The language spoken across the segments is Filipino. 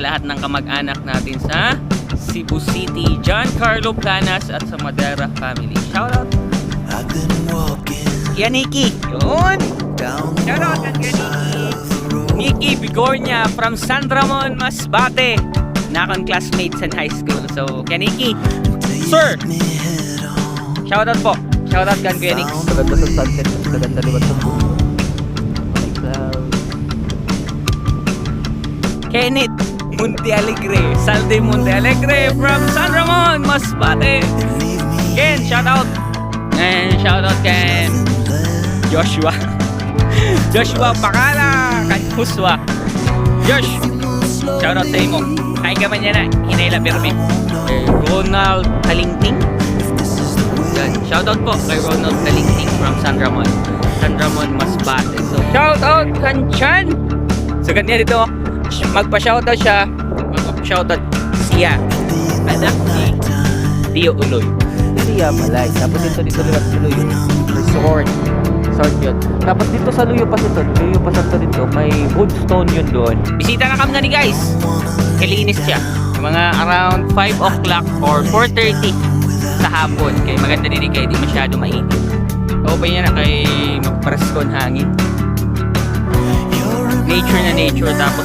sa lahat ng kamag-anak natin sa Cebu City, John Carlo Planas at sa Madera family. Shoutout! I've been walking Yan, Nikki! Yun! down the Shoutout wrong kay side of the road. Nikki Bigornia from San Ramon, Masbate. Nakon classmates in high school. So, kay Nikki, Sir. hit me head on. shoutout po. Shoutout kan Kuya Nix. Maganda sa sunset, maganda liwat sa cloud. Kenneth Monte Alegre. Salde Monte Alegre from San Ramon, Masbate. Ken, shoutout. And shoutout Ken. left. Joshua. Joshua Pakala. Kan Huswa. Josh, slowly. shoutout sa imo. Ay ka man yan na. Hinayla Pirme. Eh, Ronald Kalingting. Yan. Shoutout po kay Ronald Kalingting from San Ramon. San Ramon, Masbate. So, shoutout Kanchan! So, ganyan dito. Magpa-shoutout siya. Magpa-shoutout siya. Anak ni Tio Uloy. Ah, malay. Tapos dito, dito sa Luyo. Resort. Resort yun. Tapos dito sa Luyo pa ito, Luyo pa sa dito, may woodstone yun doon. Bisita na kami na ni guys. Kalinis siya. Mga around 5 o'clock or 4.30 sa hapon. Kaya maganda din kaya di masyado mainit. Open niya na kay magpresko ang hangin. Nature na nature. Tapos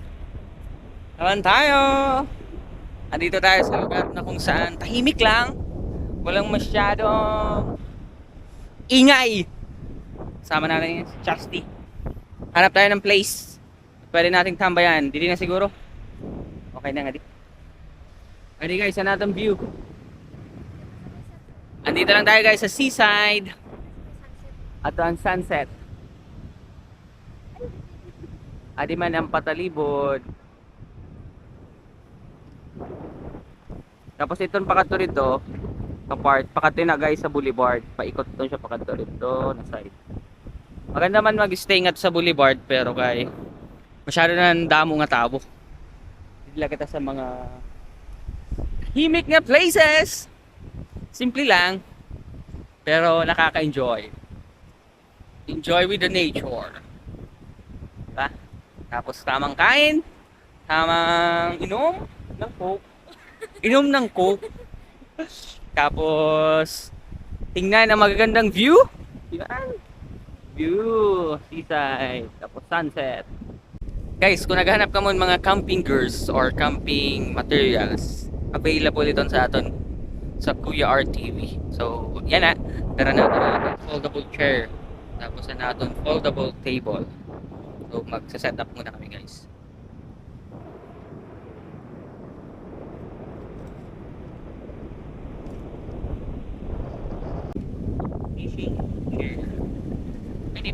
Naman tayo! Andito tayo sa lugar na kung saan tahimik lang. Walang masyadong ingay. Sama natin si Chasti. Hanap tayo ng place. Pwede nating tambayan. Dili na siguro. Okay na nga di. Okay guys, another view. Andito lang tayo guys sa seaside. At ang sunset. Adi man ang patalibod. Tapos itong pakato rito, kapart, pakato na guys sa boulevard. Paikot doon siya pakato rito na side. Maganda man mag-stay nga sa boulevard pero kay masyado na ang damo nga tabo. Dila kita sa mga himik nga places. Simple lang pero nakaka-enjoy. Enjoy with the nature. Diba? Tapos tamang kain, tamang inom ng coke. Inom ng coke. Tapos tingnan ang magagandang view. Yan. View, seaside, tapos sunset. Guys, kung naghahanap ka mo mga camping gears or camping materials, available ito sa aton sa Kuya RTV. So, yan na. Tara na, tara na. Foldable chair. Tapos na natin foldable table. So, magsa-set up muna kami guys.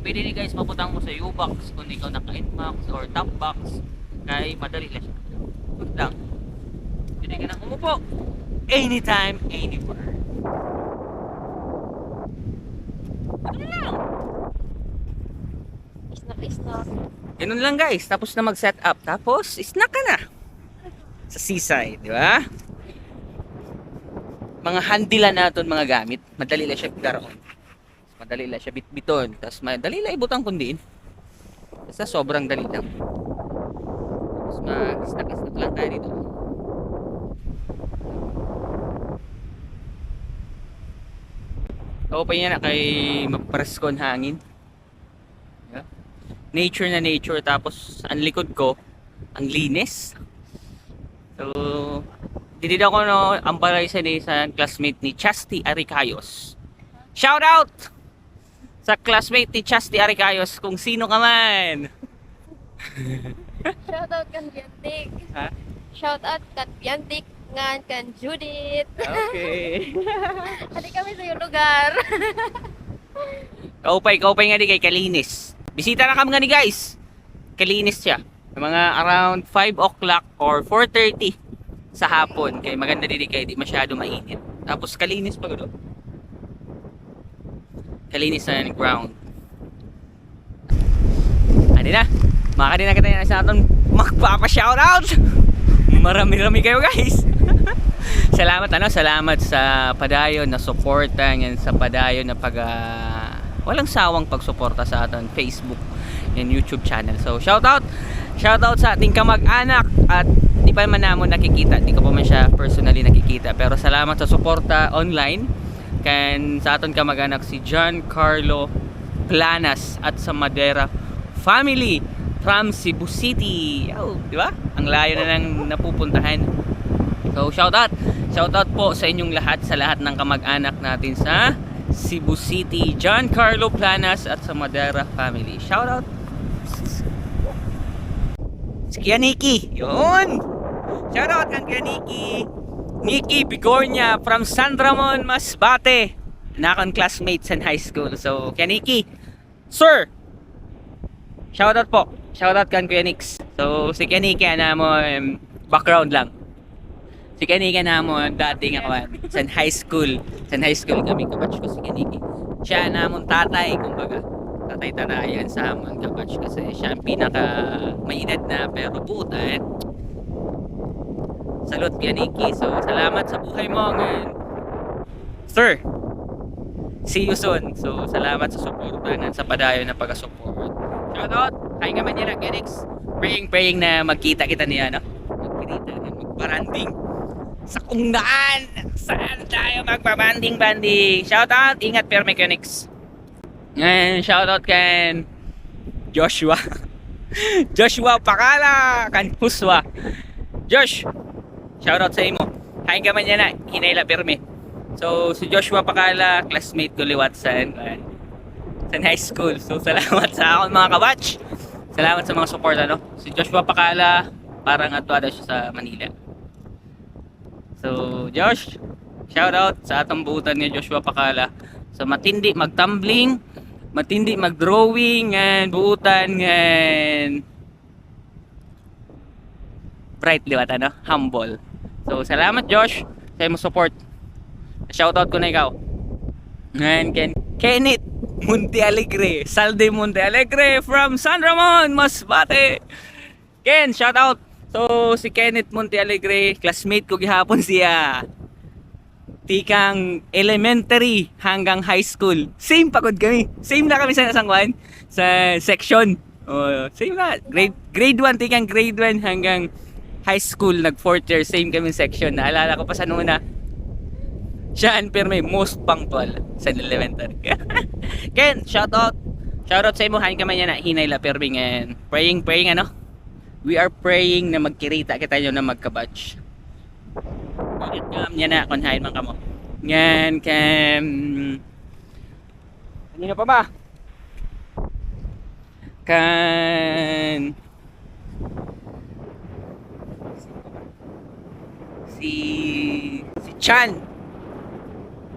Pwede, ni guys maputang mo sa U-box kung ikaw naka-Inmax or top box. Kay madali lang siya. Good lang. Pwede ka nang umupo. Anytime, anywhere. Ano lang? Snack, snack. Ganun lang guys. Tapos na mag-set up. Tapos, snack ka na. Sa seaside, di ba? Mga handy lang natin mga gamit. Madali lang siya daroon. Madali lang siya bitbiton. Tapos madali lang ibutang kundiin. Basta sobrang dali lang. Tapos mag-snack-snack lang tayo dito. Open niya na kay magpresko ang hangin. Yeah. Nature na nature tapos ang likod ko ang linis. So dito ako no ang balay sa ni sa classmate ni Chasti Aricayos. Shout out sa classmate ni Chasti Aricayos kung sino ka man. Shoutout kan Biantik. Ha? Shoutout kan Biantik ngan kan Judith. Okay. Hadi kami sa iyong lugar. kaupay, kaupay nga di kay Kalinis. Bisita na kami nga ni guys. Kalinis siya. Mga around 5 o'clock or 4.30 sa hapon. Kaya maganda din kaya di masyado mainit. Tapos kalinis pa gulo. Kalinis na yung ground. Ano na? Makakadi na kita na sa aton magpapa-shoutout! Marami-rami kayo guys! salamat ano, salamat sa padayon na suporta yan sa padayon na pag ah, walang sawang pagsuporta sa aton Facebook and YouTube channel. So shoutout! Shoutout sa ating kamag-anak at di pa man namon nakikita, di ko pa man siya personally nakikita. Pero salamat sa suporta online kan sa aton kamag-anak si John Carlo Planas at sa Madera family from Cebu City. Oh, di ba? Ang layo na nang napupuntahan. So, shout out. Shout out po sa inyong lahat, sa lahat ng kamag-anak natin sa Cebu City. John Carlo Planas at sa Madera family. Shout out. Si Kia Nikki. Yun. Shout out kang Kia Nikki. Nikki Bigornia from San Ramon, Masbate. Nakon classmates in high school. So, Kia Nikki. Sir, Shoutout po. Shoutout kan Kuya Nix. So, si Kenny na mo um, background lang. Si Kenny na mo dating ako ah, sa high school. Sa high school kami kabatch ko si Kenny. Siya na mong tatay kumbaga. Tatay tarayan sa amon kabatch kasi siya ang pinaka may edad na pero butan. Salute Kuya Nikki. So, salamat sa buhay mo ngayon. Sir, see you soon. So, salamat sa suporta sa padayo na pag-support. Shoutout! Kain ka man yan, Kenix. Praying, praying na magkita kita niya, no? Magkita na magbaranding sa kung daan. Saan tayo magbabanding-banding? Shoutout! Ingat, Per Mechanics. Ngayon, shoutout kan Joshua. Joshua Pakala! Kan Huswa. Josh! Shoutout sa imo. Kain ka man yan na. Hinayla Perme. So, si Joshua Pakala, classmate ko liwat sa sa high school. So, salamat sa akong mga kabatch. Salamat sa mga support, ano. Si Joshua Pakala, parang atuada siya sa Manila. So, Josh, shout out sa atong buutan ni Joshua Pakala sa matindi magtumbling, matindi magdrawing and buutan and bright liwat ano, humble. So, salamat Josh sa imong support. Shout out ko na ikaw. And Ken Kenneth Monte Alegre, Salde Monte Alegre from San Ramon, Masbate. Ken, shout out. So si Kenneth Monte Alegre, classmate ko gihapon siya. Tikang elementary hanggang high school. Same pagod kami. Same na kami sa sangwan sa section. Oh, same na. Grade grade 1 tikang grade 1 hanggang high school nag fourth year same kami section. Naalala ko pa sa nuna siya ang perme most punctual sa elementary. Ken, shout out. Shout out sa imo hain ka man na hinay la perming and praying praying ano. We are praying na magkirita kita nyo na magkabatch. Bakit kam niya na kung hain man kamo. Yan kam Kanino pa ba? Kan si si Chan.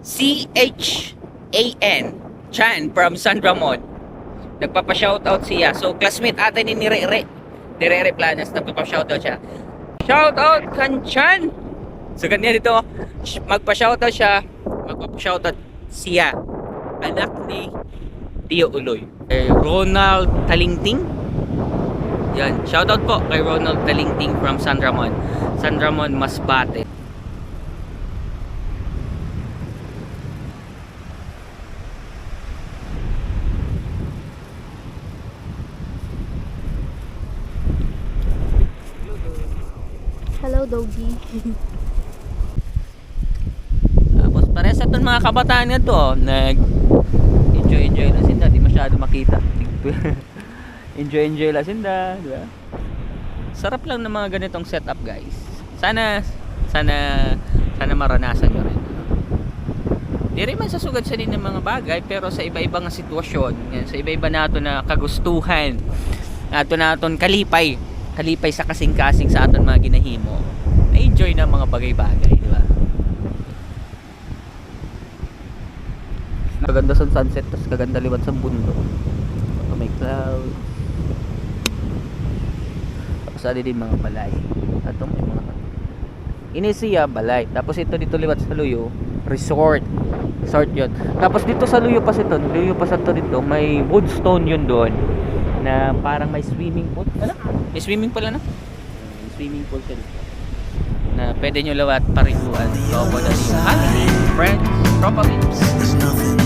C-H-A-N Chan from San Ramon. Nagpapa-shoutout siya. So classmate ate ni Nire ni Rere Planas nagpapa-shoutout siya. Shoutout kan Chan! So ganyan dito sh- magpa-shoutout siya. Magpapa-shoutout siya. Anak ni Tio Uloy. Eh, Ronald Talingting. Yan. Shoutout po kay Ronald Talingting from San Ramon San Ramon Masbate Hello, doggy. Tapos pare sa itong mga kabataan nga to, oh, nag enjoy enjoy lang sinda, di masyado makita. enjoy enjoy lang sinda, di ba? Sarap lang ng mga ganitong setup, guys. Sana sana sana maranasan nyo rin. Di rin man sa sugad sa ng mga bagay, pero sa iba-ibang sitwasyon, yan, sa iba-iba nato na kagustuhan, nato naton kalipay, kalipay sa kasing-kasing sa aton mga ginahimo. Na-enjoy ng mga bagay-bagay, di ba? Kaganda sa sunset, tapos kaganda liwat sa bundok. So, may clouds. Tapos din mga balay. Ito may mga Inesia, balay. Tapos ito dito liwat sa Luyo, resort. Resort yun. Tapos dito sa Luyo pa ito, Luyo pa sa to dito, may woodstone yun doon na parang may swimming pool. Ano? May swimming pool ano? May swimming pool siya dito. Na pwede nyo lawat pariguan. Lobo na niyo. Family, friends, nothing